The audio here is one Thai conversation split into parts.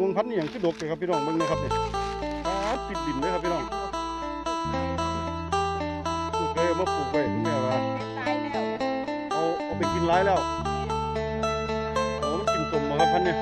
วงพันธุ์นี่อย่างคือดกเลยครับพี่น้องเบิ่งนะครับนี่ปาดติดดินเลยครับพี่น้องปลูกเลยเอามาปลูกไว้คุณแม่ว่าตายแล้วเอาเอาไปกินร้ายแล้วโอ้มันกินสมบ่ครับพันธุ์เนี่ย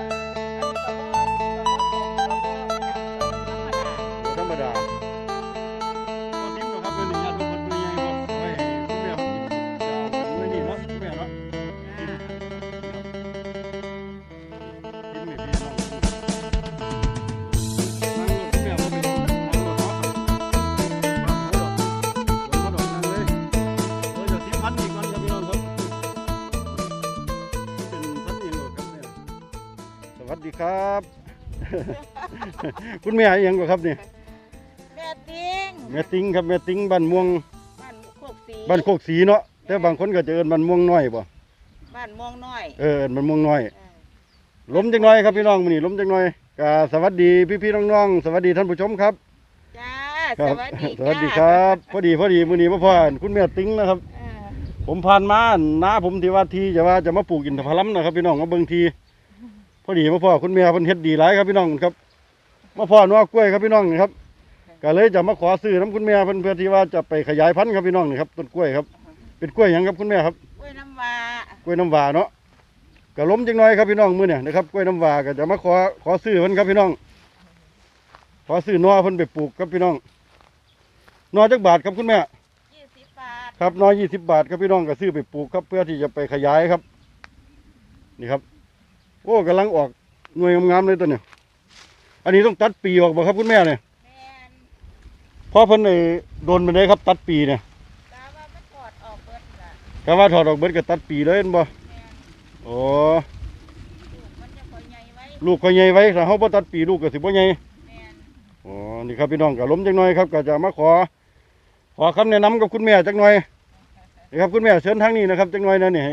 คุณแม่อิหยังก็ครับเนี่ยแม่ติ้งแม่ติ้งครับแม่ติ้งบ้านม่วงบ้านโคกสีบ้านโคกสีเนาะแต่บางคนก็จะเอิ้นบ้านม่วงน้อยบ่บ้านม่วงน้อยเออเอิ้นบ้านม่วงน้อยเออล้มจังน้อยครับพี่น้องมื้อนี้ล้มจังน้อยก็สวัสดีพี่ๆน้องๆสวัสดีท่านผู้ชมครับจ้าครัสบวัสดีสวัสดีคจ้ารับพอดีพอดีมื้อนี้มาพ่อคุณแม่ติ้งนะครับเออผมผ่านมาน้าผมที่ว่าทีจะว่าจะมาปลูกอินทผลัมนะครับพี่น้องมาเบิ่งที พอดีมาพ่อคุณแม่เพิ่นเฮ็ดดีหลายครับพี่น้องครับมาพ่อนัวกล้วยครับพี่น้องนี่ครับก็เลยจะมาขอซื้อน้ำคุณแม่เพิ่นเพื่อที่ว่าจะไปขยายพันธุ์ครับพี่น้องนี่ครับต้นกล้วยครับ เป็นกล้วยหยังครับคุณแม่ครับกล้วยน้ำว้ากล้วยน้ำว้าเนาะก็ล้มจังน้อยครับพี่น้องมื้อเนี่ยนะครับกล้วยน้ำว้าก็จะมาขอขอซื้อเพิ่นครับพี่น้อง ขอซื้อนอเพิ่นไปปลูกครับพี่น้องนอจักบาทครับคุณแม่ยี่สิบบาทครับน้อยยี่สิบบาทครับพี่น้องก็ซื้อไปปลูกครับเพื่อที่จะไปขยายครับ นี่ครับ โอ้กำลังออกหน่วยงามๆเลยตัวเนี่ยอันนี้ต้องตัดปีออกบ่ครับคุณแม่เนี่ยแม่นเพราะเพิ่นไอ้โดนไปเลยครับ ตัดปีเนี่ยตาว่ามันถอดออกเบิดละก็ว่าถอดออกเบิดก็ตัดปีเลยเห็นบ่แม่นโอ้ลูกมันจะคอยใหญ่ไว้ลูกก็ใหญ่ไว้ถ้าเฮาบ่ตัดปีลูกก็สิบ่ใหญ่ แม่นอ๋อ นี่ครับพี่น้องก็ล้มจักหน่อยครับก็จะมาขอ ขอคำแนะนำกับคุณแม่จักหน่อยนี่ครับคุณแม่เชิญทางนี้นะครับจักหน่อยนะนี่ให้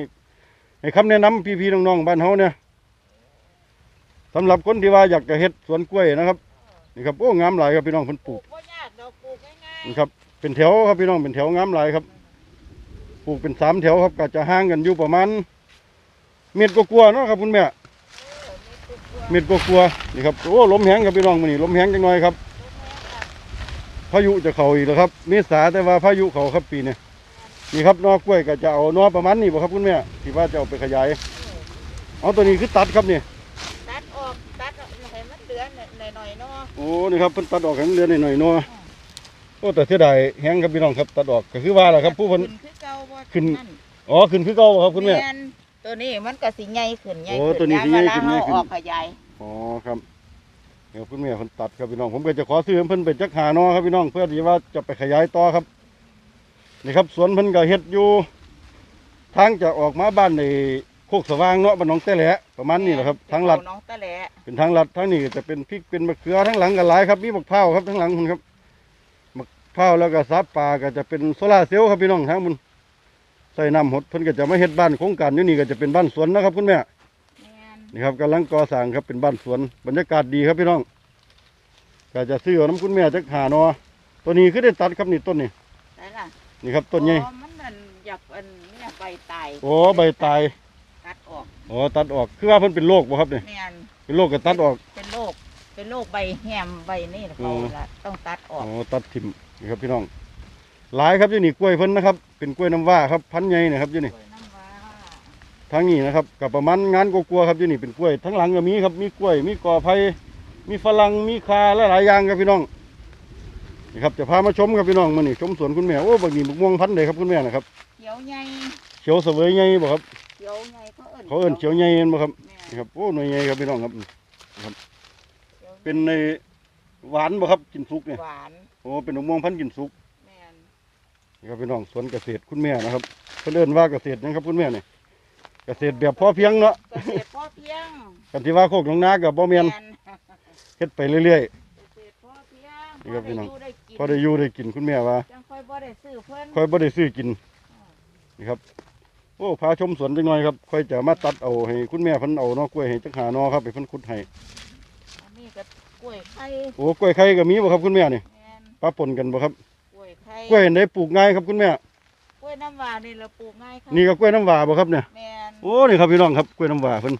ให้คำแนะนำพี่ๆน้องๆบ้านเฮาเนี่ย สำหรับคนที่ว่าอยากจะเฮ็ดสวนกล้วยนะครับนี่ครับโอ้งามหลายครับพี่น้องเพิ่นปปลูลูกกบ่ยากดอกปลูกง่ายนี่ครับเป็นแถวครับพี่น้องเป็นแถวงามหลายครับ ปลูกเป็นสามแถวครับก็จะห่างกันอยู่ประมาณเมตรกว่าๆเนาะครับคุณแม่ๆเออมีปลูกบัวเมตรกว่าๆนี่ครับโอ้ลมแห้งครับพี่น้องมื้อนี้ลมแห้งจังหน่อยครับลูกแม่ค่ะพายุจะเข้าอีกแล้วครับเมษาแต่ว่าพายุเข้าครับปีนี้นี่ครับนอกล้วยก็จะเอานอประมาณนี้บ่ครับคุณแม่ที่ว่าจะเอาไปขยายเออเอาตัวนี้คือตัดครับนี่ ตัดออกตัดออกให้มันเหลือหน่ อยๆเนาะโอ้นี่ครับเพิ่นตัดออกให้มันเหลือหน่อยๆเนาะโอ้แต่เสียดายแห้งครับพี่น้องครับตัดออกก็คือว่าแหละครับผู้เพิ่นขึ้นคือเก่าบ่ขึ้นนั่นอ๋อขึ้นคือเก่าบ่ครับคุณแม่ นตัวนี้มันก็สิใหญ่ขึ้นใหญ่โอ้ขึ้นตัวนี้สิใหญ่ขึ้นเวลาใหญ่ขึ้นเฮาออกขยายอ๋อครับเดี๋ยวคุณแม่เพิ่นตัดครับพี่น้องผมก็จะขอซื้อให้เพิ่นเป็นจักหาเนาะครับพี่น้องเพื่อที่ว่าจะไปขยายต่อครับนี่ครับสวนเพิ่นก็เฮ็ดอยู่ทางจะออกมาบ้านใน โคกสว่างเนาะบ้านหนองแต่แหละประมาณนี้แหละครับทางลัดน้องตะแหละเป็นทางลัดทางนี้ก็จะเป็นพริกเป็นมะเขือทั้งหลังก็หลายครับมีมะพร้าวครับทั้งหลังคุณครับมะพร้าวแล้วก็ซับปลาก็จะเป็นโซลาร์เซลล์ครับพี่น้องทางมันใส่น้ำหดเพิ่นก็จะมาเฮ็ดบ้านโครงการอยู่นี่ก็จะเป็นบ้านสวนนะครับคุณแม่แม่นนี่ครับกำลังก่อสร้างครับเป็นบ้านสวนบรรยากาศดีครับพี่น้องก็จะซื้อเอาน้ำคุณแม่จักหาเนาะตัวนี้คือได้ตัดครับนี่ต้นนี่ได้ล่ะนี่ครับต้นใหญ่อ๋อมันนั่นอยากอันเนี่ยใบตายโอ้ใบตายตัด ออกอ๋อตัดออกคือว่าเพิ่นเป็นโรคบ่ครับนี่แม่นเป็นโรคก็ตัดออก เป็นโรคเป็นโรคใบแหมใบนี่อ๋เขาอละต้องตัดออกอ๋อตัดทิ่มนี่ครับพี่น้อง หลายครับอยู่นี่กล้วยเพิ่นนะครับ เป็นกล้วยน้ำว้าครับพันธุ์ใหญ่นะครับอยู่นี่กล้วยน้ำว้าทางนี้นะครับกับประมาณงานกลัวๆครับอยู่นี่เป็นกล้วยทั้งหลังก็มีครับมีกล้วยมีกอไผ่มีฝรั่งมีคาและหลายอย่างครับพี่น้องนี่ครับจะพามาชมครับพี่น้องมื้อนี้ชมสวนคุณแม่โอ้บางนี้บักม่วงพันธุ์ใดครับคุณแม่นะครับเขียวใหญ่เขียวเสวยใหญ่บ่ครับเขี ยวใหญ่เขาเอิ้นเขาเอิ้นเขียวใหญ่เห็นบ่ครับแม่นนี่ครับโอ้หน่วยใหญ่ครับพี่น้องครับ ขียวเป็นในหวานบ่ครับกินสุกเนี่ยหวานโอ้เป็นมะม่วงพันธุ์กินสุกแม่นนี่ครับพี่น้องสวนเกษตรคุณแม่นะครับเพิ่นเอิ้นว่าเกษตรหยังครับคุณแม่นี่เกษตรแบบพอเพียงเนาะเกษตรพอเพียงกันที่ว่าโคกหนองนากับบ่แม่นนเฮ็ดไปเรื่อย เกษตรพอเพียงนี่ครับพี่น้องพอได้อยู่ได้กินๆพอได้อยู่ได้กินคุณแม่ว่า จังค่อยบ่ได้ซื้อเพิ่น ค่อยบ่ได้ซื้อกินนี่ครับ โอ้พาชมสวนจังหน่อยครับค่อยจะมาตัดเอาให้คุณแม่เพิ่นเอาเนาะกล้วยให้จักหาเนาะครับให้เพิ่นขุดให้อันนี้ก็กล้วยไข่โอ้กล้วยไข่ก็มีบ่ครับคุณแม่นี่แม่นปะปนกันบ่ครับกล้วยไข่กล้วยอันใดปลูกง่ายครับคุณแม่กล้วยน้ำว้านี่เราปลูกง่ายค่ะนี่ก็กล้วยน้ำว้าบ่ครับเนี่ย แม่นโอ้นี่ครับพี่น้องครับกล้วยน้ำว้าเพิ่น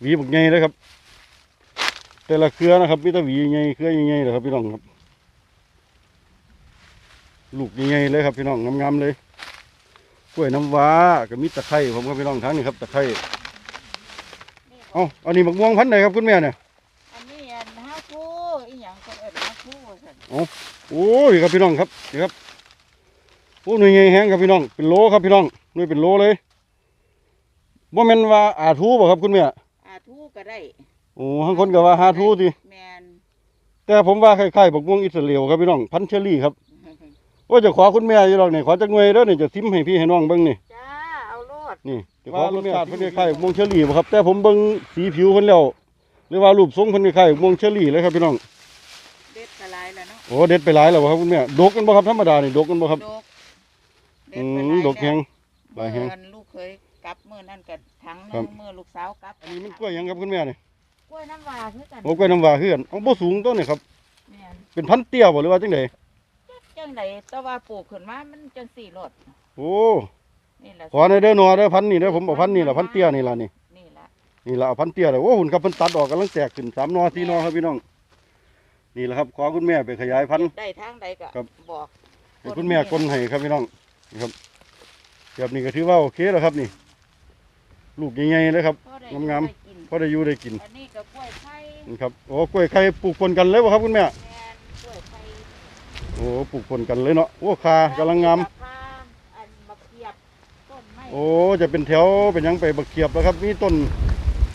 หวีบักใหญ่เลยครับ แต่ละเครือนะครับมีแต่หวีใหญ่เครือใหญ่ๆเลยครับพี่น้องครับ ลูกใหญ่ๆเลยครับพี่น้องงามๆเลย กล้วยน้ำว้าก็มีตะไคร้ผมครับพี่น้องทั้งนี้ครับตะไคร้นี่เอ้าอันนี้มะม่วงพันธุ์ไหนครับคุณแม่เนี่ยอันนี้อันห้าคู่อีหยังคนเอิ้นห้าคู่ซั่นโอ้ยครับพี่น้องครับนี่ครับโอ้หน่วยใหญ่แห้งครับพี่น้อง เป็นโลครับพี่น้องหน่วยเป็นโลเลยบ่แม่นว่าอาทูบ่ครับคุณแม่อาทูก็ได้โอ้ทั้งคนก็ว่าหาทูสิแม่นแต่ผมว่าคล้ายๆบักม่วงอิสราเอลครับพี่น้องพันธุ์เชอรี่ครับ ว่าจะขอคุณแม่อยู่ดอกนี่ขอจักหน่วยเด้อนี่จะซิมให้พี่ให้น้องเบิ่งนี่จ้า เอาโลดนี่จะขอคุณแม่เพิ่นคล้ายๆบักม่วงเชอรี่บ่ครับ แต่ผมเบิ่งสีผิวเพิ่นแล้วหรือว่ารูปทรงเพิ่นคล้ายๆบักม่วงเชอรี่เลยครับพี่น้องเด็ดกระลายแล้วเนาะโอ้เด็ดไปหลายแล้วบ่ครับคุณแม่ดกกันบ่ครับธรรมดานี่ดกกันบ่ครับดกเด็อืดไปมหลายดกแฮงหแล้ลาวยแฮงเมื่อลูกเคยกลับมื้อนั่นก็ถังหครันึบงมื้อลูกสาวกลับอันนี้มันกล้วยหยังครับคุณแม่นี่กล้วยน้ำว้าคือกันโอ้กล้วยน้ำว้าคือกันเอาบ่สูงต้นนี่ครับแม่นเป็นพันธุ์เตี้ยบ่หรือว่าจังได จังไดแต่ว่าปลูกขึ้นมามันจังสี่รสโอ้นี่แหละขอในอยเด้อหนอเด้อพันธุ์นี่เด้อผมเอาพันธุ์นี่ล่ะพันธุ์เตี้ยนี่ล่ะนี่นี่ละนี่ล่ะเอาพันธุ์เตี้ยเลยโอ้หุ่นครับเพิ่นตัดออกกำลังแตกขึ้นสามหนอสี่หนอครับพี่น้องนี่แหละครับขอคุณแม่ไปขยายพันธุ์ ได้ทางใดก็ครับ บอกให้คุณแม่กลนให้ครับพี่น้องนี่ครับแบบนี้ก็ถือว่าโอเคแล้วครับนี่ ลูกใหญ่ๆเลยครับพอได้งามได้กินพอได้อยู่ได้กินอันนี้ก็กล้วยไข่นี่ครับโอ้กล้วยไข่ปลูกปนกันเลยบ่ครับคุณแม่ แมนกล้วยไข่โอ้ปลูกปนกันเลยเนาะโอ้คากำลังงามราคาอันมะเขียบต้นไม้โอ้จะเป็นแถวเป็นหยังไปบักเขียบแล้วครับมีต้น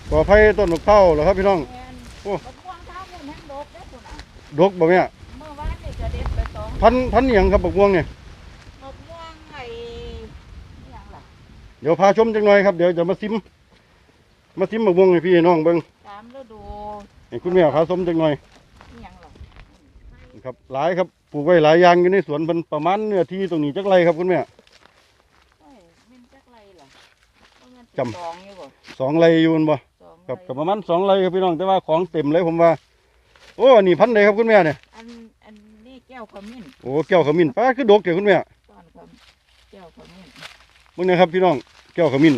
ก่อไผ่ต้นมะพร้าวแล้วครับพี่น้อง แมนโอ้ มะม่วงเท้ามันแห้งดกได้คุณอะดกบ่แม่เมื่อวานนี่ก็เด็ดไปสองพันธุ์พันธุ์อิหยังครับบักม่วงเนี่ยมะม่วงไอ้อิหยังล่ะเดี๋ยวพาชมจังหน่อยครับเดี๋ยวจะมาซิม มาซิมบักม่วงให้พี่ให้น้องเบิ่งตามฤดูให้คุณแม่พาชมจังหน่อยอิหยังล่ะ ครับหลายครับ ปลูกไว้หลายอย่างอยู่ในสวนเพิ่นประมาณเนื้อที่ตรงนี้จักไรครับคุณแม่เอ้ยแมันจักไรล่ะว่ามันสิจำ สองอยู่บ่สองไรอยู่นั่นบ่สองครับไร่ก็ประมาณสองไรครับพี่น้องแต่ว่าของเต็มเลยผมว่า โอ้อันนี้พันธุ์ใดครับคุณแม่เนี่ยอันอันนี้แก้วขมิ้นโอ้แก้วขมิ้นป้าคือดกเกี่ยวคุณแม่ต้นขมแก้วขมิ้นมึงนะครับพี่น้องแก้วขมิ้น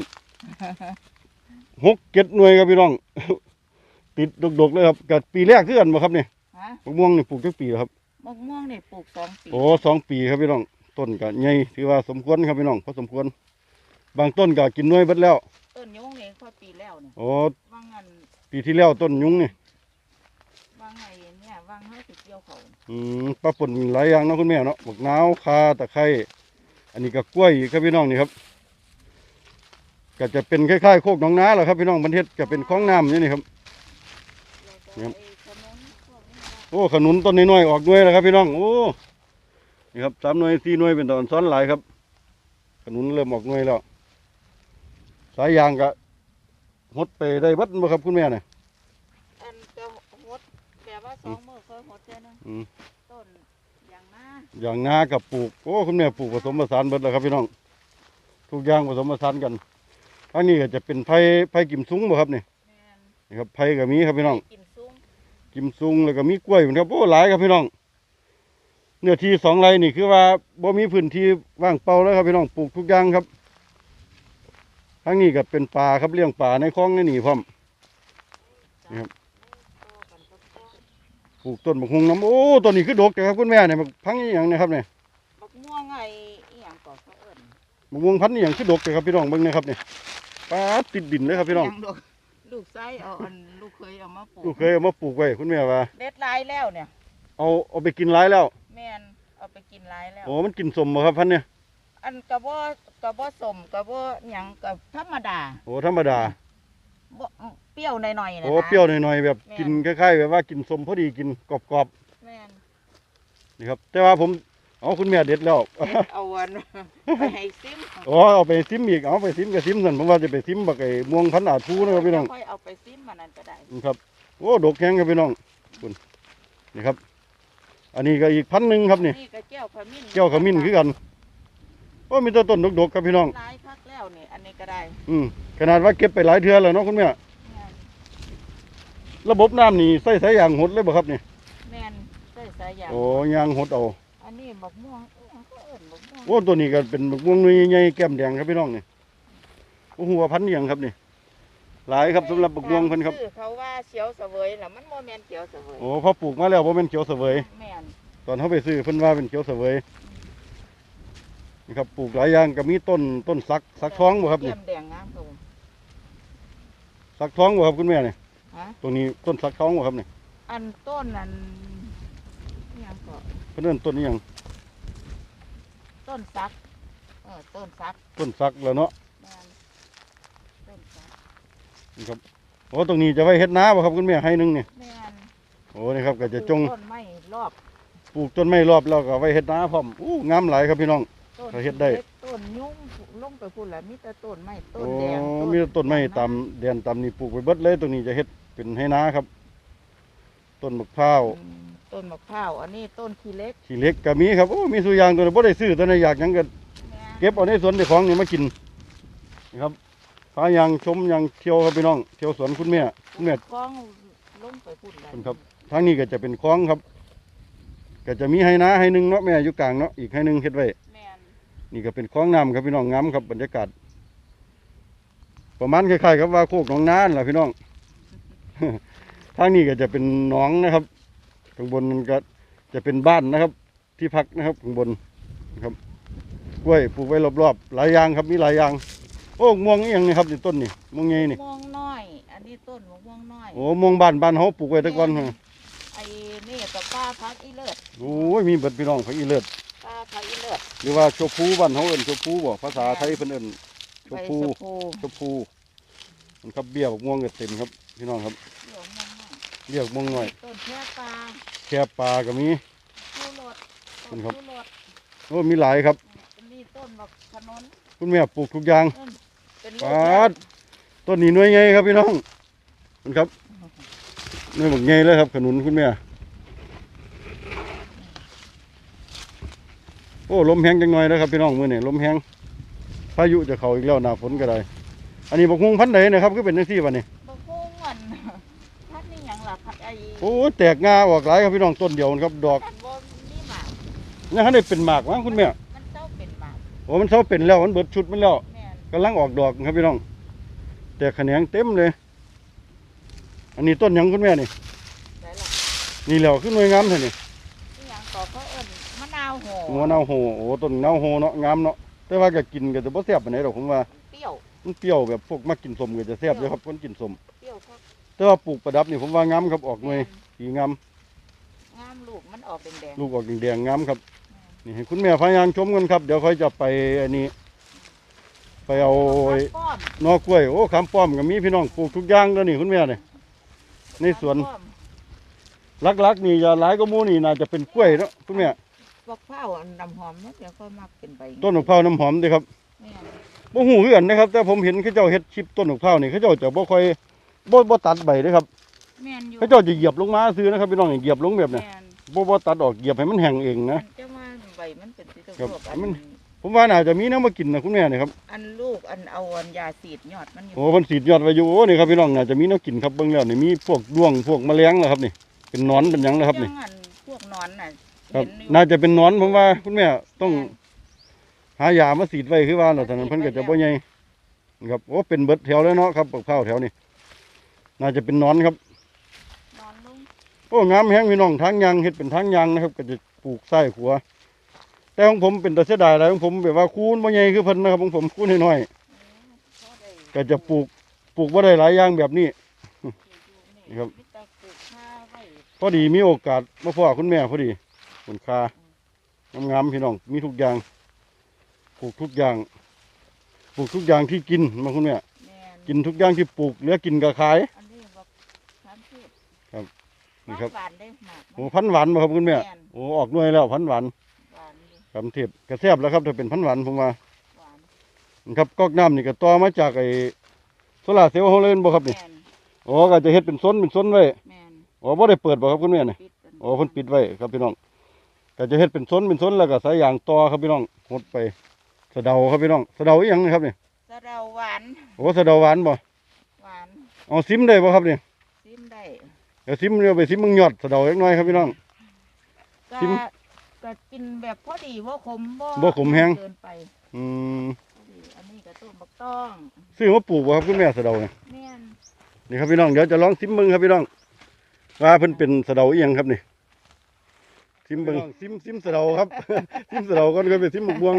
หกเจ็ดหน่วยครับพี่น้อง ติดดกๆเลยครับกับปีแรกคือกันบ่ครับเนี่ยฮะมะม่วงนี่ปลูกจักปีแล้วครับ มะม่วงนี่ปลูกสองปีโอ้สองปีครับพี่น้อง ต้นก็ใหญ่ถือว่าสมควรครับพี่น้องพอสมควร บางต้นก็กินหน่วยเบิดแล้ว ต้นยงนี่ค่อยปีแล้วนี่โอ้วางอันปีที่แล้วต้นยุงนี่วางไอ้เนี่ยวางให้สิเกี่ยวเขาอืมปลาป่นหลายอย่างเนาะคุณแม่เนาะบักนาวคาตะไคร้อันนี้ก็กล้วยอีกครับพี่น้องนี่ครับ ก็จะเป็นคล้ายๆโคกหนองนาแหละครับพี่น้องบรรเทศก็เป็นคลองน้ำอยู่นี่ครับแล้วก็ครับ โอ้ขนุนต้นน้อยๆออกด้วยแล้วครับพี่น้อง โอ้ นี่ครับสามหน่วยสี่หน่วยเป็นตอนซ้อนหลายครับ ขนุนเริ่มออกหน่วยแล้ว สายยางก็หดไปได้เบัดบ่ครับคุณแม่เนี่ยอันก็หดแบบว่าสองมือเคยหดเท่านึงอืมต้นอย่างน้าอย่างนากับปลูก โอ้คุณแม่ปลูกผสมผสานเบิดแล้วครับพี่น้อง ทุกอย่างผสมผสานกันอันนี้ก็จะเป็นไผ่ไผ่กิมซุ้งบ่ครับนี่แม่นนี่ครับไผ่ก็มีครับพี่น้อง กินซุ้ม กิมซุงแล้วก็มีกล้วยเหมือนครับโอ้หลายครับพี่น้อง เนื้อที่สองไร่นี่คือว่าบ่มีพื้นที่ว่างเปล่าแล้วครับพี่น้องปลูกทุกอย่างครับทั้งนี้ก็เป็นป่าครับเลี้ยงป่าในคลองในนี่พร้อมนี่ครับโตกันก็โตปลูกต้นมะฮุงน้ำโอ้ต้นนี้คือดกแต่ครับคุณแม่เนี่ยมันพังอหย่างเนะครับเนี่ยบักม่วงไอ้อีหยังก่อเขาเอิ้นมะม่วงพันธุ์อหย่างคือดกแต่ครับพี่น้องเบิ่งนะครับเนี่ยป้าดติดดินเลยครับพี่น้องหยังดอก ลูกไส้เอาอันลูกเคยเอามาปลูกลูกเคยเอามาปลูกไว้คุณแม่ว่าเด็ดหลายแล้วเนี่ย เอาเอาไปกินหลายแล้วแม่นเอาไปกินหลายแล้ว โอ้มันกินสมบ่ครับพันธุ์เนี่ยอันกระบ่กระบ่สมกระบ่หยังกับธรรมดาโอ้ธรรมดาบ่เปรี้ยวหน่อยๆนะโอ้นะ เปรี้ยวหน่อยๆแบบแม่น กินคล้ายๆแบบว่ากินสมพอดีกินกรอบๆแม่นนี่ครับแต่ว่าผม เอาคุณแม่เด็ดแล้ว เอาอันไปให้ซิมอ๋อเอาไปซิมอีกเอาไปซิมกับซิมสั่นผมว่าจะไปซิมบักไอ้ม่วงพันธุ์อาทูนะครับพี่น้องค่อยเอาไปซิมมันนั้นก็ได้นี่ครับโอ้ดกแข็งครับพี่น้องคุณนี่ครับ อันนี้ก็อีกพันหนึ่งครับนี่นี่ก็แก้วขมิ้นแก้วขมิ้นคือกันโอ้มีแต้นต้นดกๆครับพี่น้องหลายคักแล้วนี่อันนี้ก็ได้ อืมขนาดว่าเก็บไปหลายเทื่อแล้วเนาะคุณแม่แม่นระบบน้ำนี่ใส่สายยางหดเลยบ่ครับนี่แม่นใส่สายยางโอ้ยางหดเอาอั นนี้บักม่วงอิหยังเขาเอิ้นบักม่วงโอ้ตัวนี้ก็เป็นบักม่วงหน่วยใหญ่ๆแก้มแดงครับพี่น้องนี่โอ้หัวพันธุ์อิหยังครับนี่ หลายครับสำหรับบักม่วงเพิ่นครับชื่อเขาว่าเขียวเสวยแล้วมันโมเมนเขียวเสวยโอ้พอปลูกมาแล้วบ่แม่นเขียวเสวย แม่นตอนเขาไปซื้อเพิ่นว่าเป็นเขียวเสวยนี่ครับปลูกหลายอย่างก็มีต้นต้นสักสักท้องบ่ครับเทีนี่ยมแดงงามครับผมสักท้องบ่ครับคุณแม่นี่ฮะ ตรงนี้ต้นสักท้องบ่ครับนี่อันต้นอันนี่ยังก็ เพิ่นเอิ้นต้นนี้หยังต้นซักเออต้นซักต้นสักแล้วเนาะแม่นต้นซักนี่ครับโอ้ตรงนี้จะไว้เฮ็ดนาบ่ครับคุณแม่ให้หนึงนี่แม่นโอ้นี่ครับก็จะจงต้นไม้รอบปลูกต้นไม้รอบแล้วก็ไว้เฮ็ดนาพร้อมอู้งามหลายครับพี่น้อง ต้นเขาเฮ็ดได้ ล็กต้นยุ่งลงไปพุ่นละมีแต่ต้นไม้ต้นโอ้แดงมีแต่ต้นไม้ตามแดนตามนี่ปลูกไปเบิดเลยตรงนี้จะเฮ็ดเป็นให้นาครับ ต้นมะพร้าว อืม ต้นมะพร้าวอันนี้ต้นขี้เหล็กขี้เหล็กก็มีครับโอ้มีสุอยางตัวนี้บ่ได้ซื้อตัวนี้อยากหยังก็แม่นเก็บเอาในสวนเจ้าของนี่มากินนะครับพายางชมยางเที่ยวครับพี่น้อง เที่ยวสวนคุณแม่คุณแม่คล้องลงไปพุ่นละคุณครับทางนี้ก็จะเป็นคลองครับ ก็จะมีให้นาให้หนึงเนาะแม่อยู่กลางเนาะอีกให้หนึงเฮ็ดไว้แม่นนี่ก็เป็นคลองน้ำครับพี่น้องงามครับบรรยากาศ ประมาณคล้ายๆกับว่าโคกหนองนานั่นแหละพี่น้อง ทางนี้ก็จะเป็นหนองนะครับ ข้างบนมันก็จะเป็นบ้านนะครับ ที่พักนะครับข้างบนนะครับกล้วยปลูกไว้รอบๆหลายอย่างครับมีหลายอย่างโอ้ม่วงอีหยังนี่ครับนี่ต้นนี่ม่วงไงนี่ม่วงน้อย อันนี้ต้นมะม่วงน้อยโอ้ม่วงบ้านบ้านเฮาปลูกไว้แต่ก่อนหั่นไอ้นี่กับป้าพักอีเลิศโอ้ยมีเบิดพี่น้องพักอีเลิศป้าพักอีเลิศหรือว่าโชพูบ้านเฮาเอิ้นโชพูบ่ภาษาไทยเพิ่นเอิ้นโชใบพูชะพูโชพูมันครับเบี้ยบักม่วงก็เต็มครับพี่น้องครับ เดี๋ยวม่วงน้อยเบี้ยบักม่วงหน่อยต้นแค่ปลาแค่ปลาก็มีชูรสคุต้นณครับชูรสโอ้มีหลายครับอันนี้ต้นบักขนุนคุณแม่ปลูกทุกอย่างต้นเป็นลูปกาดต้นนี้หน่วยไงครับพี่น้องคุณครับหน่วยบักไงเลยครับ ขนุนคุณแม่โอ้ลมแห้งจังหน่อยนะครับพี่น้องมื้อนี้ลมแห้งพายุจะเข้าอีกแล้วหน้าฝนก็ได้ อันนี้บักฮุงพันธุ์ใดนะครับคือเป็นจังซี่บัดนี้ บักฮุ้งมันพัดนี่หยังล่ะพัดไอ้ โอ้แตกงาออกหลายครับพี่น้องต้นเดียวนะครับดอกพัดบ่มีหมากยังทันได้เป็นหมากมั้งคุณแม่มันเจ้าเป็นหมากโอ้มันเท่าเป็นแล้วมันเบิดชุดมันแล้วแม่นกำลังออกดอกครับพี่น้อง แต่แขนงเต็มเลย อันนี้ต้นหยังคุณแม่นี่ได้ล่ะนี่แล้วขึ้นหน่วยงามเท่านี่นี่หยังก็เขาเอิ้นมะนาวโหหัวเน่าโหโอ้ต้นเน่าโหเนาะงามเนาะแต่ว่าก็กินก็จะบ่แซ่บปานใดดอกผมว่า เปรี้ยวมันเปรี้ยวแบบพวกมากินสมก็จะแซ่บเลยครับคนกินสมเปรี้ยวครับ แต่ว่าปลูกประดับนี่ผมว่างามครับออกหน่วยสีงามงามลูกมันออกแดงลูกออกแดงๆงามครับนี่ให้คุณแม่พยายามชมกันครับ เดี๋ยวค่อยจะไปอันนี้ ไปเอาๆไอ้ป้อมหนอกล้วยโอ้คำป้อมก็มีพี่น้องปลูกทุกอย่างแล้วนี่คุณแม่นี่ในสวนป้อมลักๆ นี่อย่าหลายก็มูนี่น่าจะเป็นกล้วยเนาะคุณแม่บักเผาวอันดำหอมเนาะเดี๋ยวค่อยมักเป็นใบต้นมะพร้าวน้ำหอมเด้ครับ แม่นบ่ฮู้คือกันนะครับ แต่ผมเห็นเขาเจ้าเฮ็ดคลิปต้นมะพร้าวนี่เขาเจ้าจะบ่ค่อย บ่บ่ตัดใบเด้ครับแม่นอยู่เขาเจ้าจะเหยียบลงมาซื้อนะครับพี่น้องเหยียบลงแบบเนี้แม่นบ่บ่ตัดออกเหยียบให้มันแห้งเองนะมันจะมาใบมันเป็นสีตะครับกบอันมัน ผมว่าน่าจะมีแนวมากินนะคุณแม่นี่ครับอันลูกอันเอาอันยาสีดยอดมันอยู่โอ้เพิ่นสีดยอดไว้อยู่โอ้นี่ครับพี่น้องน่าจะมีแนวกินครับเบิ่งแล้วนี่มีพวกด้วงพวกแมลงแล้วครับนี่เป็นหนอนเป็นหยังแล้วครับนี่จังอันพวกหนอนน่ะครับ เห็นอยู่น่าจะเป็นหนอนผมว่าคุณแม่ต้องหายามาสีดไว้คือว่าแล้วตอนนั้นเพิ่นก็จะบ่ใหญ่ครับโอ้เป็นเบิดแถวแล้วเนาะครับบักพร้าวแถวนี้ น่าจะเป็นหนอนครับนอนลงโอ้งามแฮงพี่น้องทางยางเฮ็ดเป็นทางยางนะครับ ก็จะปลูกไส้ขัว แต่ของผมเป็นแต่เสียดายอะไรของผมแบบว่าคูณบ่ใหญ่คือเพิ่นนะครับของผมคูณน้อยพอได้ๆก็จะปลูกปลูกบ่ได้หลายอย่างแบบนี้นี่ครับมิตรปลูกข้าวไว้พอดีมีโอกาสมาพ่อคุณแม่พอดีผลคางามๆพี่น้องมีทุกอย่างปลูกทุกอย่างปลูกทุกอย่างที่กินมาคุณแม่แม่นกินทุกอย่างที่ปลูกเหลือกินก็ขาย อันนี้บักทานพืช นี่ครับ หวานได้หมากโอ้พันธุ์หวานบ่ครับคุณแม่แม่นโอ้ออกหน่วยแล้วพันธุ์หวานหวานอยู่คำเทพกระแซบแล้วครับถ้าเป็นพันธุ์หวานผมว่าหวานนะครับก๊อกน้ำนี่ก็ต่อมาจากไอ้โซลาร์เซลล์เฮาเลยบ่ครับนี่แม่นโอ้ก็จะเฮ็ดเป็นซนเป็นซนไว้แม่นโอ้บ่ได้เปิดบ่ครับคุณแม่นี่ ปิดกันโอ้เพิ่นปิดไว้ครับพี่น้องก็จะเฮ็ดเป็นซนเป็นซนแล้วก็สายยางต่อครับพี่น้องหดไปสะเดาครับพี่น้องสะเดาอีหยังนี่ครับนี่สะเดาหวานโอ้สะเดาหวานบ่หวานเอาซิมได้บ่ครับนี่ซิมได้ เดี๋ยวซิมเรียวไปซิมมึงยอดสะเดาเล็กน้อยครับพี่น้องก็ซิมก็กินแบบพอดีว่าขมบ่บ่ขมแฮง เกินไปอืมพอดีอันนี้ก็ต้นบักต้องซื้อมาปลูกบ่ครับคุณแม่สะเดาเนี่ยแม่นนี่ครับพี่น้องเดี๋ยวจะลองซิมเบิงครับพี่น้องว่าเพิ่นเป็นสะเดาเอียงครับนี่ซิมเบิงซิมซิมสะเดาครับ ซิมสะเดาก่อนก็ไปซิมหมกบวง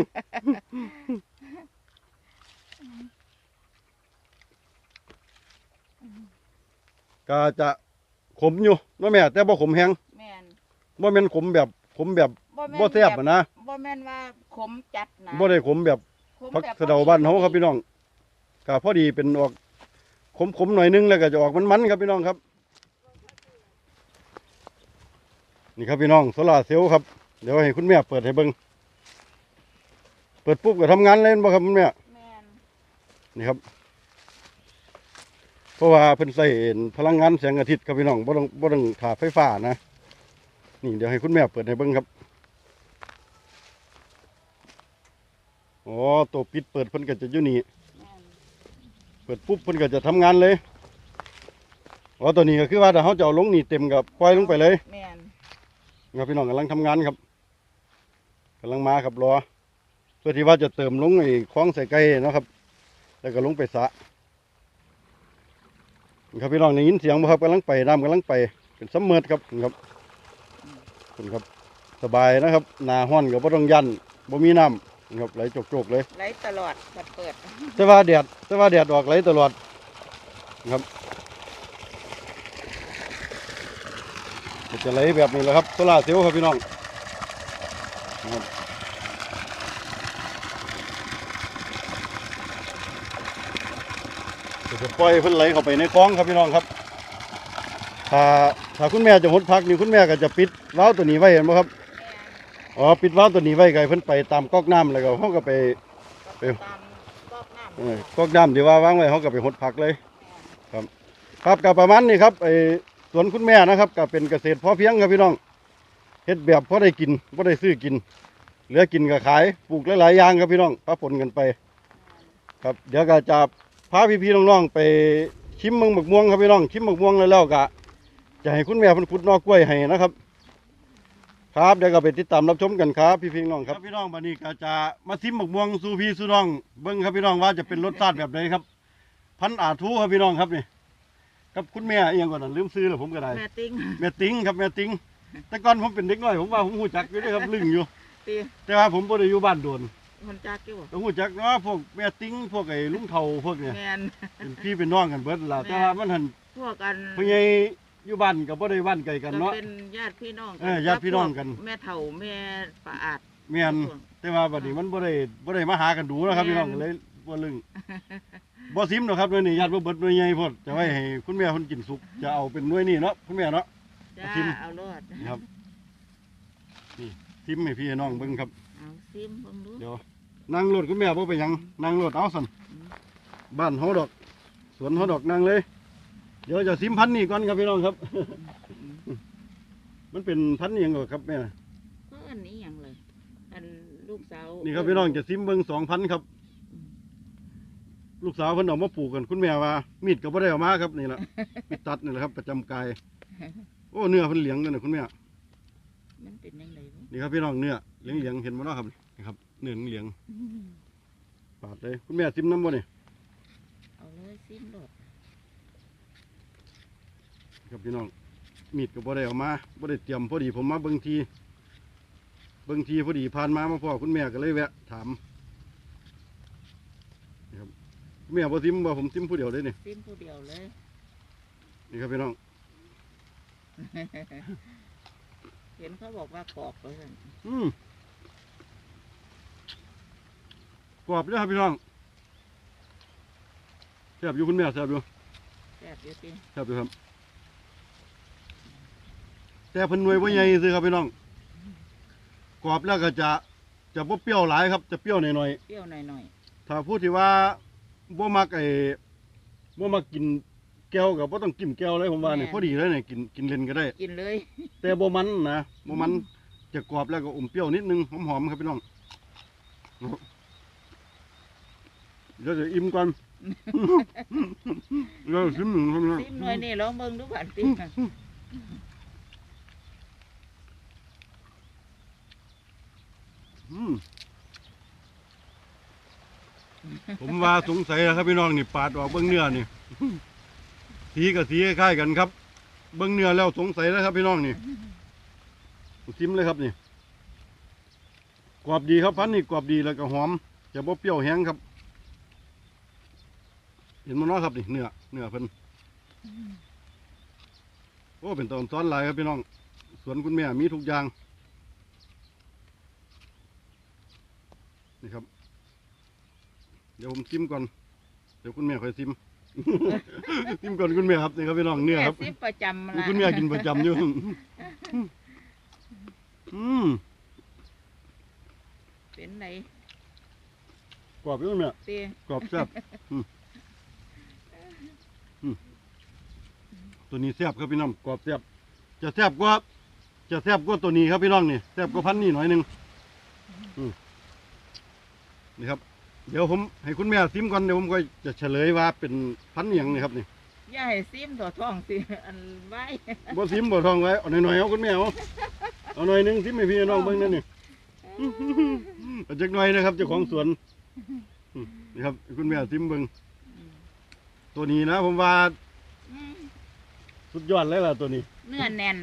ก็จะ ขมอยู่เนาะแม่ แต่บ่ขมแฮงแม่นบ่แม่นขมแบบขมแบบบ่แม่นบ่แซ่บอะนะบ่แม่นว่าขมจัดนะบ่ได้ขมแบบขมผักแบบสะเดาบ้านเฮาครับพี่น้องก็พอดีเป็นออกขมๆหน่อยนึงแล้วก็จะออกมันๆครับพี่น้องครับ นี่ครับพี่น้องโซลาร์เซลล์ครับ เดี๋ยวให้คุณแม่เปิดให้เบิ่งเปิดปุ๊บก็ทำงานเล่นบ่ครับคุณแม่แม่นนี่ครับเพ ราะว่าเพิ่นใส่พลังงานแสงอาทิตย์ครับพี่น้องบ่ต้องบ่ต้องถ่าไฟฟ้านะ นี่เดี๋ยวให้คุณแม่เปิดให้เบิ่งครับอ๋อตัวปิดเปิดเพิ่นก็จะอยู่นี่แม่นเปิดปุ๊บเพิ่นก็จะทำงานเลยอ๋อตัวนี้ก็คือว่าถ้าเขาจะเอาลงนี่เต็มกับปล่อยลงไปเลยแม่นครับพี่น้องกำลังทำงานครับกำลังมาครับรอ เพื่อที่ว่าจะเติมลงไอ้คลองใส่ไก่เนาะครับ แล้วก็ลงไปสระนี่ ครับพี่น้องได้ยินเสียงบ่ครับกำลังไปน้ำกำลังไปเป็นซัมเมอร์ครับนี่ครับขอบคุณครับ สบายนะครับหนาห้อนกับบ่ต้องยันบ่มีน้ำนี่ครับไหลโจกๆเลยไหลตลอดบัดเปิดแต่ว่าแดดแต่ว่าแดดออกไหลตลอดนะครับมันจะไหลแบบนี้แหละครับโซล่าร์เซลล์ครับพี่น้องนะครับ จะปล่อยเพิ่นไหลเข้าไปในคลองครับพี่น้องครับ ถ้าถ้าคุณแม่จะหดพักนี่คุณแม่ก็จะปิดวาล์วตัวนี้ไว้เห็นไหมครับแม่นอ๋อปิดวาล์วตัวนี้ไว้ไกเพิ่นไปตามก๊อกน้ำแล้วก็เขาก็ไปก็เอ้ยตามกอกน้ำเออก๊อกน้ำที่ว่าวางไว้เขาก็ไปหดพักเลย ครับก็ประมาณนี้ครับไอ้สวนคุณแม่นะครับก็เป็นเกษตรพอเพียงครับพี่น้องเฮ็ดแบบพอได้กินพอได้ซื้อกิน เหลือกินก็ขายปลูกหลายๆอย่างครับพี่น้องปะปนกันไป ครับ เดี๋ยวก็จะ พาพี่ๆน้องๆไปชิมเมืองหมกม่วงครับพี่น้องชิมหมกม่วงแล้วแล้วก็จะให้คุณแม่เพิ่นขุดนอกกล้วยให้นะครับ ครับเดี๋ยวก็ไปติดตามรับชมกันครับ พี่ๆน้องครับพี่น้องบัดนี้ก็จะมาชิมหมกม่วงสู่พี่สู่น้องเบิ่งครับพี่น้องว่าจะเป็นรสชาติแบบใดครับ พันอาทูครับพี่น้องครับนี่ครับคุณแม่เอียงก่อนนะลืมซื้อแล้วผมก็ได้แม่ติ้งแม่ติ้งครับแม่ติ้งแต่ก่อนผมเป็นเด็กน้อยผมว่าผมหูจักอยู่เด้วยครับลึงอยู่ตีแต่ว่าผมบ่ได้อยู่บ้านโดน มันจักอยู่แต่หูจักเนาะพวกแม่ติ้งพวกไอ้ลุงเฒ่าพวกเนี่ยแม่นเป็นพี่เป็นน้องกันเบิดล่ะแม่แต่ว่ามันหันพวกกันเพิ่นใหญ่อยู่บ้านก็บ่ได้บ้านไกลกันก็เนาะ เป็นญาติพี่น้องเออญาติพี่น้องกัน แม่เฒ่าแม่ปะอาด แม่นแต่ว่าบัดนี้มันบ่ได้บ่ได้มาหากันดูนะครับพี่น้องก็เลยบ่ลึงบ่ซิมดอกครับหน่วยนี้ญาติบ่เบิดหน่วยใหญ่พุ่นจะไว้ให้คุณแม่เพิ่นกินสุกจะเอาเป็นหน่วยนี้เนาะคุณแม่เนาะ จ้าชิม เอารอดนี่ครับนี่ซิมให้พี่ให้น้องเบิ่งครับเอาซิมเบิ่งดูเดี๋ยว นั่งรถคุณแม่บ่ไปหยังนั่งรถเอาสั่นบ้านเฮาดอก สวนเฮาดอกนั่งเลย เดี๋ยวจะซิมพันธุ์นี่ก่อนครับพี่น้องครับ มันเป็นพันธุ์อิหยังก่อนครับแม่ก็อันนี้หยังเลย อันลูกสาวนี่ครับพี่น้องจะซิมเบิ่งสองพันครับ ลูกสาวเพิ่นเอามาปลูกกันคุณแม่ว่า มีดก็บ่ได้เอามาครับนี่แหละ มีดตัดนี่แหละครับ ประจำกายโอ้เนื้อเพิ่นเหลียงกันนะคุณแม่มันเป็นยังไงวะนี่ครับพี่น้องเนื้อเหลียงเหลียงๆเห็นบ่เนาะครับนี่ครับ เนื้อเหลียงอืมปาดเลยคุณแม่ซิมน้ำบ่นี่เอาเลยซิมรอดครับพี่น้องมีดก็บ่ได้เอามาบ่ได้เตรียมพอดีผมมาเบิ่งทีเบิ่งทีพอดีผ่านมามาพ่อคุณแม่ก็เลยแวะ ถามนี่ครับคุณแม่บ่ซิมบ่ผมซิมผู้เดียวเลยนี่ซิมผู้เดียวเลยนี่ครับพี่น้อง เห็นเขาบอกว่ากรอบเลยอืม กรอบเลยครับพี่น้องแซ่บอยู่คุณแม่แซ่บอยู่แซ่บอยู่จริงแซ่บอยู่ครับแต่เพิ่นหน่วยบ่ใหญ่ซื่อครับพี่น้องกรอบแล้วก็จะจะบ่เปรี้ยวหลายครับ จะเปรี้ยวหน่อยๆเปรี้ยวหน่อยถ้าพูดที่ว่าบ่มักไอ้บ่มักกินแก้วกับบ่ต้องกินแก้วเลยผมว่านี่พอดีเลยนี่กินกินเล่นก็ได้ ๆกินเลย แต่บ่มันนะบ่มันจะกรอบแล้วก็อมเปรี้ยวนิดนึงหอมๆครับพี่น้อง เดี๋ยวจะอิ่มก่อนเดี๋ยวชิมหนึ่งครับพี่น้องซิมหน่อยนี่ลองเบิ่งดูก่อนสิอืมผมว่าสงสัยแล้วครับพี่น้องนี่ปาดออกเบิ่งเนื้อนี่ สีกับสีคล้ายๆกันครับ เบิ้งเนื้อแล้วสงสัยแล้วครับพี่น้องนี่ชิมเลยครับนี่กรอบดีครับพันธุ์นี่กรอบดีแล้วก็หอมจะบ่เปรี้ยวแห้งครับ เห็นมันน้อยครับนี่เนื้อเนื้อเพิ่นโอ้เป็นตอนซ้อนหลายครับพี่น้อง สวนคุณแม่มีทุกอย่าง นี่ครับ เดี๋ยวผมชิมก่อน เดี๋ยวคุณแม่ค่อยชิมชิมก่อนคุณแม่ครับนี่ครับพี่น้องเนื้อครับแม่ซิประจำละคุณแม่กินประจำอยู่อืมเป็นไหนกรอบอยู่คุณแม่เตี้ยกรอบแซ่บอืมอืม ตัวนี้แซ่บครับพี่น้องกรอบแซ่บจะแซ่บกว่า จะแซ่บกว่าตัวนี้ครับพี่น้องนี่แซ่บกว่าพันนี่หน่อยหนึงอืมนี่ครับ เดี๋ยวผมให้คุณแม่ซิมก่อนเดี๋ยวผมก็จะเฉลยว่าเป็นพันธุ์หยังนี่ครับนี่อย่าให้ซิมต่อท้องสิอันไว้บ่ซิมบ่ทองไว้เอาหน่อยๆเอาคุณแม่เอาเอาหน่อยหนึงซิมให้พี่น้องเบิ่งนั่นนี่ เอาจักหน่อยนะครับเจ้าของสวนอืมนี่ครับ คุณแม่ซิมเบิ่งตัวนี้นะ ผมว่าอืม สุดยอดเลยล่ะตัวนี้ เนื้อแน่น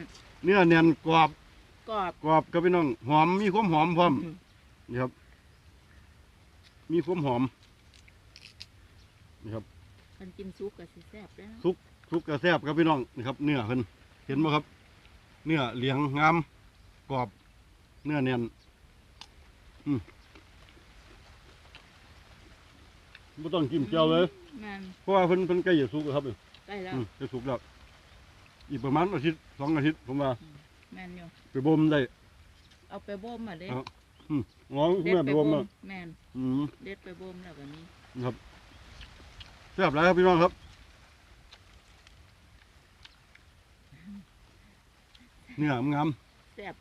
เนื้อแน่นกรอบกรอบ กรอบครับพี่น้องหอมมีความหอมพร้อมนี่ครับ มีความหอมนี่ครับมันกินซุปกับสิแซ่บแล้วซุปซุปกระแซบครับพี่น้องนี่ครับ เนื้อเพิ่นเห็นไหมครับ เนื้อเหลียงงามกรอบ เนื้อแน่นอืมไม่ต้องจิ้มเจียวเลยนั่นเพราะว่าเพิ่นเพิ่นใกล้จะสุกแล้วครับนี่ใกล้แล้วอืมจะสุกแล้ว อีกประมาณอาทิตย์สองอาทิตย์ผมว่าแม่นอยู่ไปบ่มได้เอาไปบ่มมาเด้เอาอืมง้อคุณเด็ดแม่ไปไปบ่บ่มมแล้วแม่นอืมเด็ดไปบ่มแล้วแบบนี้ครับแซ่บหลายครับพี่น้องครับเนื้องามแซ่บ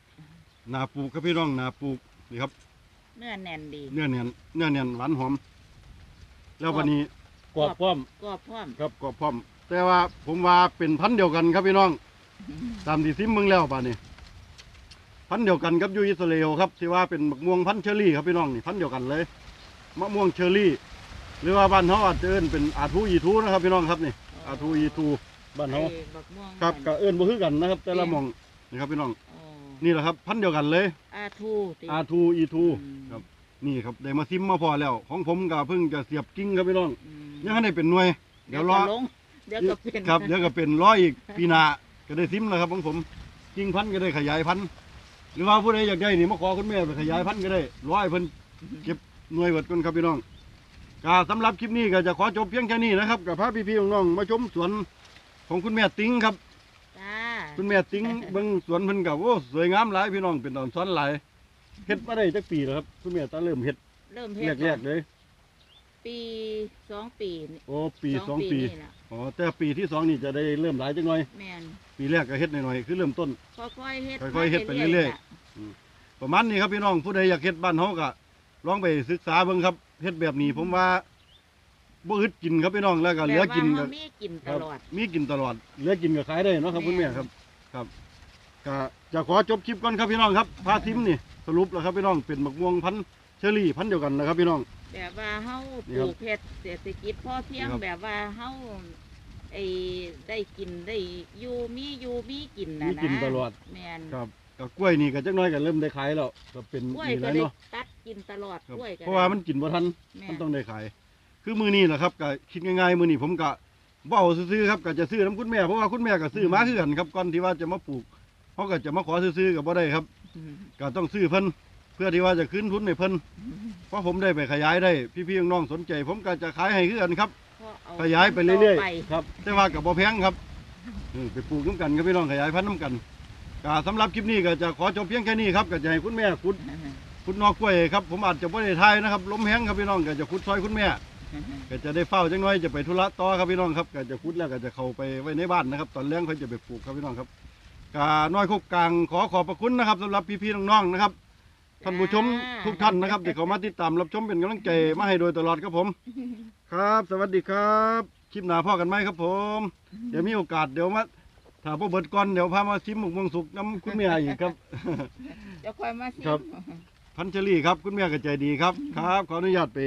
หนาปลูกครับพี่น้องหนาปลูกนี่ครับ เนื้อแน่นดี เนื้อเนียนเนื้อเนียนหวานหอม แล้ววันนี้กรอบพร้อม กรอบพร้อมครับกรอบพร้อม แต่ว่าผมว่าเป็นพันธุ์เดียวกันครับพี่น้อง ตามที่ซิมมึงแล้วป่านนี้พันธุ์เดียวกันกับอยูอิสราเอลครับที่ว่าเป็นมะม่วงพันธุ์เชอรี่ครับพี่น้องนี่พันธุ์เดียวกันเลยมะม่วงเชอรี่ หรือว่าบ้านเขาอาจจะเอิ้นเป็นอาทูอีทูนะครับ พี่น้องครับนี่อาทูอีทูบ้านเขาไอ้บักม่วงครับนั่นก็เอิ้นบ่คือกันนะครับ แต่ละหมองนี่ครับพี่น้องอ๋อนี่แหละครับ พันธุ์เดียวกันเลยอาทูติอาทูอีทูอืมครับนี่ครับได้มาซิมมาพอแล้ว ของผมก็เพิ่งจะเสียบกิ้งครับพี่น้องอืมยังไม่ได้เป็นหน่วย เดี๋ยวรอก็ลง เดี๋ยวก็เป็นครับเดี๋ยวก็เป็นร้อยอีกปีหน้าก็ได้ซิมแล้วครับของผมกิ้งพันธุ์ก็ได้ขยายพันธุ์หรือว่าผู้ใดอยากได้นี่มาขอคุณแม่ไปขยายพันธุ์ก็ได้ร้อยเพิ่นเก็บหน่วยเบิดกันครับพี่น้องก็สำหรับคลิปนี้ก็จะขอจบเพียงแค่นี้นะครับกับพาพี่ๆน้องๆมาชมสวนของคุณแม่ติ้งครับจ้าคุณแม่ติ้งเบิ่งสวนเพิ่นก็โอ้สวยงามหลายพี่น้องเป็นตอนซ้อนหลายเฮ็ดมาได้จักปีแล้วครับ คุณแม่ตอนเริ่มเฮ็ดเริ่มเฮ็ดแรกๆเลย ปีสองปีนี่โอ้ปีสองปีนี่ล่ะอ๋อแต่ปีที่สองนี่จะได้เริ่มหลายจังหน่อย แม่นปีแรกก็เฮ็ดหน่อยๆคือเริ่มต้น ค่อยๆเฮ็ดค่อยๆเฮ็ดไปเรื่อยๆๆล่ะประมาณนี้ครับพี่น้องผู้ใดอยากเฮ็ดบ้านเฮาก็ลองไปศึกษาเบิ่งครับเฮ็ดแบบนี้ผมว่าบ่อึดกินครับพี่น้องแล้วก็เหลือกินแต่ก็ว่าเฮามีกินตครับลอดมีกินตลอดเหลือกินก็ขายได้เนาะครับคุณแม่ครับครับก็จะขอจบคลิปก่อนครับพี่น้องครับพาทิมนี่สรุปแล้วครับพี่น้องเป็นมะม่วงพันธุ์เชอรี่พันธุ์เดียวกันนะครับพี่น้อง แบบว่าเฮานี่ปครับลูกเฮ็ดเศรษฐกิจพอเพียงนี่ครับแบบว่าเฮาไอ้ได้กินได้อยู่มีอยู่มีกินนะมีนะกินตลอด แม่นครับก็กล้วยนี่ก็จักหน้อยก็เริ่มได้ขายแล้วก็เป็นกล้วยนี่ก็แล้วได้เนาะตัดกินตลอดครับกล้วยก็เพราะว่ามันกินบ่ทัน แม่มันต้องได้ขาย คือมือนี้แหละครับก็คิดง่ายๆมือนี้ผมก็บ่เอาซื้อๆครับก็จะซื้อน้ำคุณแม่เพราะว่าคุณแม่ก็ซื้อมาคือกันครับก่อนที่ว่าจะมาปลูกเขาก็จะมาขอซื้อๆกับบ่ได้ครับอืมก็ต้องซื้อเพิ่นเพื่อที่ว่าจะคืนทุนให้เพิ่นเพราะผมได้ไปขยายได้ พี่ๆน้องๆสนใจ ผมก็จะขายให้คือกันครับเพราะเอาขยายไปเรื่อยต่ไปๆครับแต่ว่ากับบ่แพงครับเออไปปลูกน้ำกันครับพี่น้องขยายพันธุ์น้ำกันก็สำหรับคลิปนี้ก็จะขอจบเพียงแค่นี้ครับก็จะให้คุณแม่ขุดขุดนอกกล้วยครับผมอาจจะบ่ได้ทายนะครับลมแห้งครับพี่น้องก็จะขุดซอยคุณแม่ก็จะได้เฝ้าจังน้อยจะไปธุระต่อครับพี่น้องครับก็จะคุดแล้วก็จะเข้าไปไว้ในบ้านนะครับ ตอนแรกเขาจะไปปลูกครับพี่น้องครับกาน้อยคุกกลางขอขอบพระคุณนะครับสำหรับพี่ๆน้องๆนะครับ ท่านผู้ชมทุกท่านนะครับที่เขามาติดตามรับชมเป็นกำลังใจมาให้โดยตลอดครับผม ครับ สวัสดีครับคลิปหน้าพ่อกันไหมครับผม เดี๋ยวมีโอกาสเดี๋ยวมาถ้าพ่อเบิดก่อนเดี๋ยวพามาชิมหมกเมืองสุกน้ำคุณแม่อีกครับ เดี๋ยวค่อยมาชิมครับ พันเชอรี่ครับคุณแม่ก็ใจดีครับครับขออนุญาตไป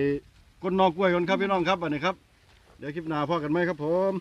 ก้นนอกกล้วยก่อนครับพี่น้องครับอันนี้ครับเดี๋ยวคลิปหน้าพ่อกันไหมครับผม